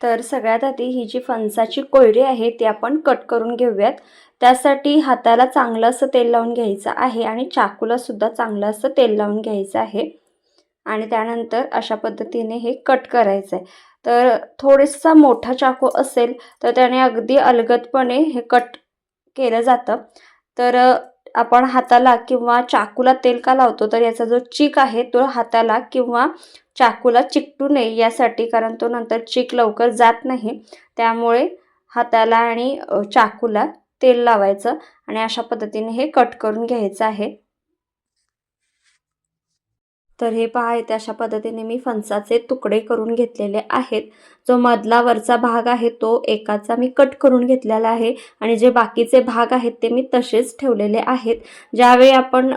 तर सगळ्यात आधी ही जी फणसाची कोयरी आहे ती आपण कट करून घेऊयात. त्यासाठी हाताला चांगलं असं तेल लावून घ्यायचं आहे आणि चाकूला सुद्धा चांगलं असं तेल लावून घ्यायचं आहे. आणि त्यानंतर अशा पद्धतीने हे कट करायचं आहे. तर थोडासा मोठा चाकू असेल तर त्याने अगदी अलगदपणे हे कट केलं जातं. तर आपण हाताला किंवा चाकूला तेल का लावतो? तर याचा जो चीक आहे तो हाताला किंवा चाकूला चिकटू नये यासाठी कारण तो नंतर चीक लवकर जात नाही. त्यामुळे हाताला आणि चाकूला तेल लावायचं आणि अशा पद्धतीने हे कट करून घ्यायचं आहे. तर हे पहा इथे अशा पद्धतीने मी फणसाचे तुकडे करून घेतलेले आहेत. जो मधला वरचा भाग आहे तो एकाचा मी कट करून घेतलेला आहे आणि जे बाकीचे भाग आहेत ते मी तसेच ठेवलेले आहेत. ज्यावेळी आपण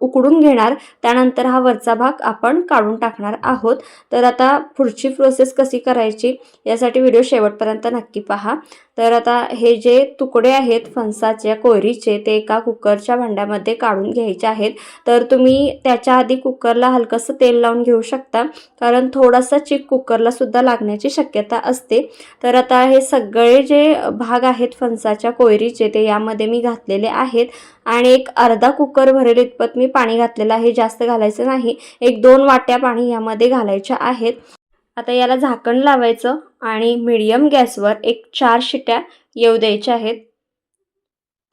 उकडून घेणार त्यानंतर हा वरचा भाग आपण काढून टाकणार आहोत. तर आता पुढची प्रोसेस कशी करायची यासाठी व्हिडिओ शेवटपर्यंत नक्की पहा. तर आता हे जे तुकडे आहेत फणसाच्या कोयरीचे ते एका कुकरच्या भांड्यामध्ये काढून घ्यायचे आहेत. तर तुम्ही त्याच्या आधी कुकरला हलकंसं तेल लावून घेऊ शकता? कारण थोडासा चिक कुकरला सुद्धा लागण्याची शक्यता असते. तर आता हे सगळे जे भाग आहेत फणसाच्या कोयरीचे ते यामध्ये मी घातलेले आहेत. आणि एक अर्धा कुकर भरेल इतपत मी पाणी घातलेलं आहे जास्त घालायचं नाही. एक दोन वाट्या पाणी यामध्ये घालायच्या आहेत. आता याला झाकण लावायचं आणि मिडियम गॅसवर एक चार शिट्या येऊ द्यायच्या आहेत.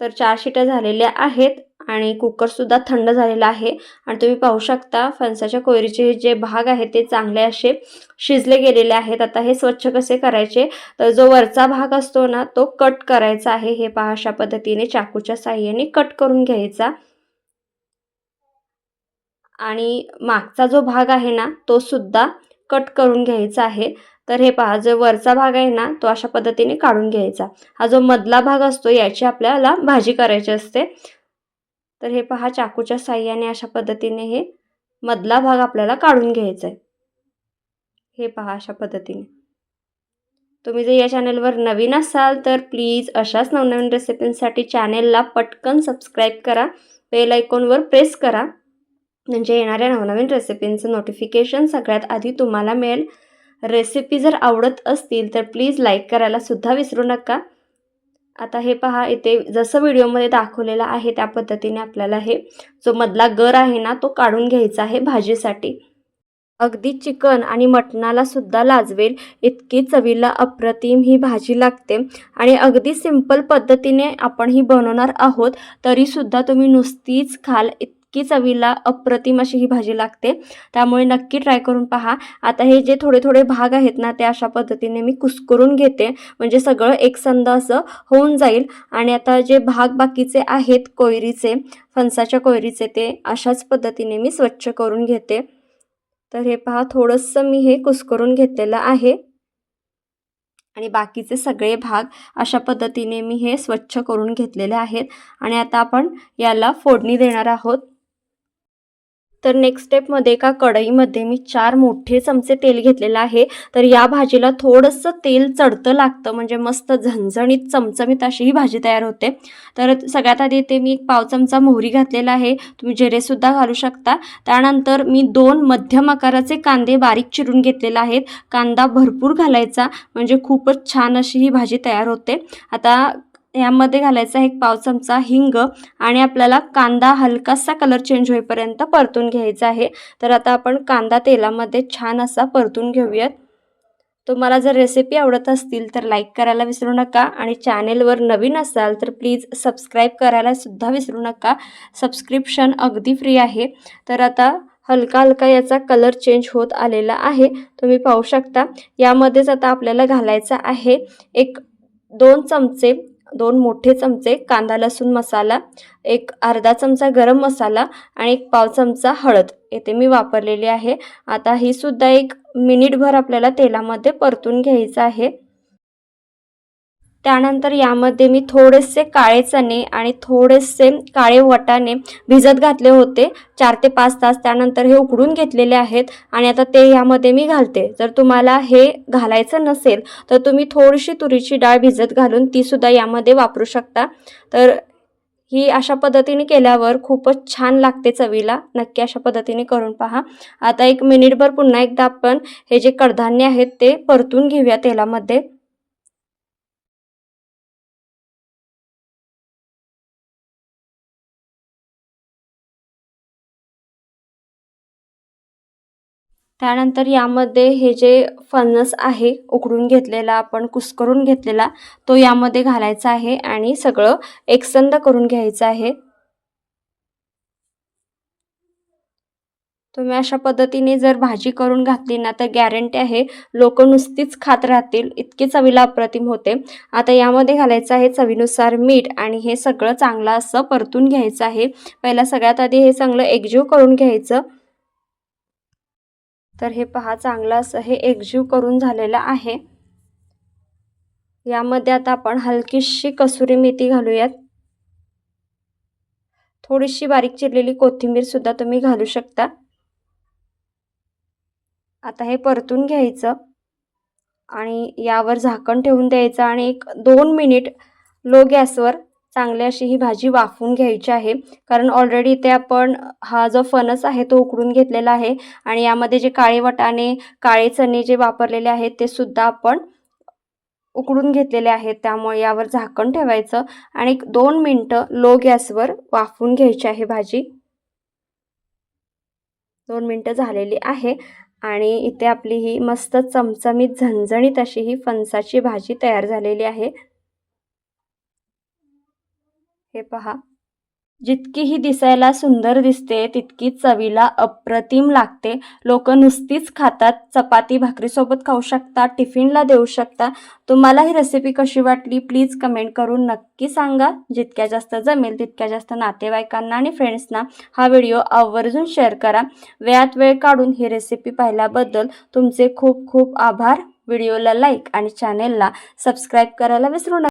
तर चार शिट्या झालेल्या आहेत. आणि कुकरसुद्धा थंड झालेला आहे. आणि तुम्ही पाहू शकता फणसाच्या कोयरीचे जे भाग आहेत ते चांगले असे शिजले गेलेले आहेत. आता हे स्वच्छ कसे करायचे? तर जो वरचा भाग असतो ना तो कट करायचा आहे. हे पहा अशा पद्धतीने चाकूच्या साह्याने कट करून घ्यायचा. आणि मागचा जो भाग आहे ना तो सुद्धा कट करून घ्यायचा आहे. तर हे पहा जो वरचा भाग आहे ना तो अशा पद्धतीने काढून घ्यायचा. हा जो मधला भाग असतो याची आपल्याला भाजी करायची असते. तर हे पहा चाकूच्या साह्याने अशा पद्धतीने हे मधला भाग आपल्याला काढून घ्यायचा आहे हे पहा अशा पद्धतीने. तुम्ही जर या चॅनलवर नवीन असाल तर प्लीज अशाच नवनवीन रेसिपींसाठी चॅनेलला पटकन सबस्क्राईब करा बेल आयकॉनवर प्रेस करा म्हणजे येणाऱ्या नवनवीन रेसिपींचं नोटिफिकेशन सगळ्यात आधी तुम्हाला मिळेल. रेसिपी जर आवडत असतील तर प्लीज लाईक करायला सुद्धा विसरू नका. आता हे पहा इथे जसं व्हिडिओमध्ये दाखवलेलं आहे त्या पद्धतीने आपल्याला हे जो मधला गर आहे ना तो काढून घ्यायचा आहे भाजीसाठी. अगदी चिकन आणि मटणाला सुद्धा लाजवेल इतकी चवीला अप्रतिम ही भाजी लागते. आणि अगदी सिंपल पद्धतीने आपण ही बनवणार आहोत तरीसुद्धा तुम्ही नुसतीच खाल इत नक्की चवीला अप्रतिम अशी ही भाजी लागते. त्यामुळे नक्की ट्राय करून पहा. आता हे जे थोडे थोडे भाग आहेत ना ते अशा पद्धतीने मी कुस्करून घेते. म्हणजे सगळं एकसंद असं होऊन जाईल. आणि आता जे भाग बाकीचे आहेत कोयरीचे फणसाच्या कोयरीचे ते अशाच पद्धतीने मी स्वच्छ करून घेते. तर हे पहा थोडंसं मी हे कुस्करून घेतलेलं आहे. आणि बाकीचे सगळे भाग अशा पद्धतीने मी हे स्वच्छ करून घेतलेले आहेत. आणि आता आपण याला फोडणी देणार आहोत. तर नेक्स्ट स्टेपमध्ये एका कढईमध्ये मी चार मोठे चमचे तेल घेतलेलं आहे. तर या भाजीला थोडंसं तेल चढतं लागतं म्हणजे मस्त झणझणीत चमचमीत अशी ही भाजी तयार होते. तर सगळ्यात आधी इथे मी एक पाव चमचा मोहरी घातलेला आहे. तुम्ही जिरेसुद्धा घालू शकता. त्यानंतर मी दोन मध्यम आकाराचे कांदे बारीक चिरून घेतलेले आहेत. कांदा भरपूर घालायचा म्हणजे खूपच छान अशी ही भाजी तयार होते. आता यामध्ये घालायचा एक पाव चमचा हिंग आणि आपल्याला कांदा हलकासा कलर चेंज होईपर्यंत परतून घ्यायचा आहे. तर आता आपण कांदा तेलामध्ये छान असा परतून घेऊयात. तुम्हाला जर रेसिपी आवडत असतील तर लाईक करायला विसरू नका आणि चॅनेलवर नवीन असाल तर प्लीज सबस्क्राईब करायला सुद्धा विसरू नका. सबस्क्रिप्शन अगदी फ्री आहे. तर आता हलका हलका याचा कलर चेंज होत आलेला आहे. तुम्ही पाहू शकता. यामध्येच आता आपल्याला घालायचा आहे एक दोन चमचे दोन मोठे चमचे कांदा लसूण मसाला एक अर्धा चमचा गरम मसाला आणि एक पाव चमचा हळद. येथे मी वापरलेली आहे. आता ही सुद्धा एक मिनिटभर आपल्याला तेलामध्ये परतून घ्यायचं आहे. त्यानंतर यामध्ये मी थोडेसे काळे चणे आणि थोडेसे काळे वटाणे भिजत घातले होते. चार ते पाच तास त्यानंतर हे उकडून घेतलेले आहेत आणि आता ते यामध्ये मी घालते. जर तुम्हाला हे घालायचं नसेल तर तुम्ही थोडीशी तुरीची डाळ भिजत घालून तीसुद्धा यामध्ये वापरू शकता. तर ही अशा पद्धतीने केल्यावर खूपच छान लागते चवीला. नक्की अशा पद्धतीने करून पहा. आता एक मिनिटभर पुन्हा एकदा आपण हे जे कडधान्य आहेत ते परतून घेऊया तेलामध्ये. त्यानंतर यामध्ये हे जे फणस आहे उकडून घेतलेला आपण कुस्करून घेतलेला तो यामध्ये घालायचा आहे आणि सगळं एकसंद करून घ्यायचं आहे. तुम्ही अशा पद्धतीने जर भाजी करून घातली ना तर गॅरंटी आहे लोक नुसतीच खात राहतील इतकी चवीला अप्रतिम होते. आता यामध्ये घालायचं आहे चवीनुसार मीठ आणि हे सगळं चांगलं असं परतून घ्यायचं आहे. पहिला सगळ्यात आधी हे चांगलं एकजीव करून घ्यायचं. तर हे पहा चांगलं असं हे एकजीव करून झालेलं आहे. यामध्ये आता आपण हलकीशी कसुरी मेथी घालूयात. थोडीशी बारीक चिरलेली कोथिंबीरसुद्धा तुम्ही घालू शकता. आता हे परतून घ्यायचं आणि यावर झाकण ठेवून द्यायचं आणि एक दोन मिनिट लो गॅसवर चांगली अशी ही भाजी वाफवून घ्यायची आहे. कारण ऑलरेडी इथे आपण हा जो फणस आहे तो उकडून घेतलेला आहे. आणि यामध्ये जे काळे वटाणे काळे चणे जे वापरलेले आहेत ते सुद्धा आपण उकडून घेतलेले आहेत. त्यामुळे यावर झाकण ठेवायचं आणि एक दोन मिनटं लो गॅसवर वाफवून घ्यायची आहे भाजी. दोन मिनटं झालेली आहे आणि इथे आपली ही मस्त चमचमीत झणझणीत अशी ही फणसाची भाजी तयार झालेली आहे. हे पहा. जितकी ही दिसायला सुंदर दिसते तितकी चवीला अप्रतिम लागते. लोक नुसतीच खातात चपाती भाकरीसोबत खाऊ शकता टिफिनला देऊ शकता तुम्हाला ही रेसिपी कशी वाटली? प्लीज कमेंट करून नक्की सांगा. जितक्या जास्त जमेल तितक्या जास्त नातेवाईकांना आणि फ्रेंड्सना हा व्हिडिओ आवर्जून शेअर करा. वेळात वेळ काढून ही रेसिपी पाहिल्याबद्दल तुमचे खूप खूप आभार. व्हिडिओला लाईक आणि चॅनेलला सबस्क्राईब करायला विसरू नका.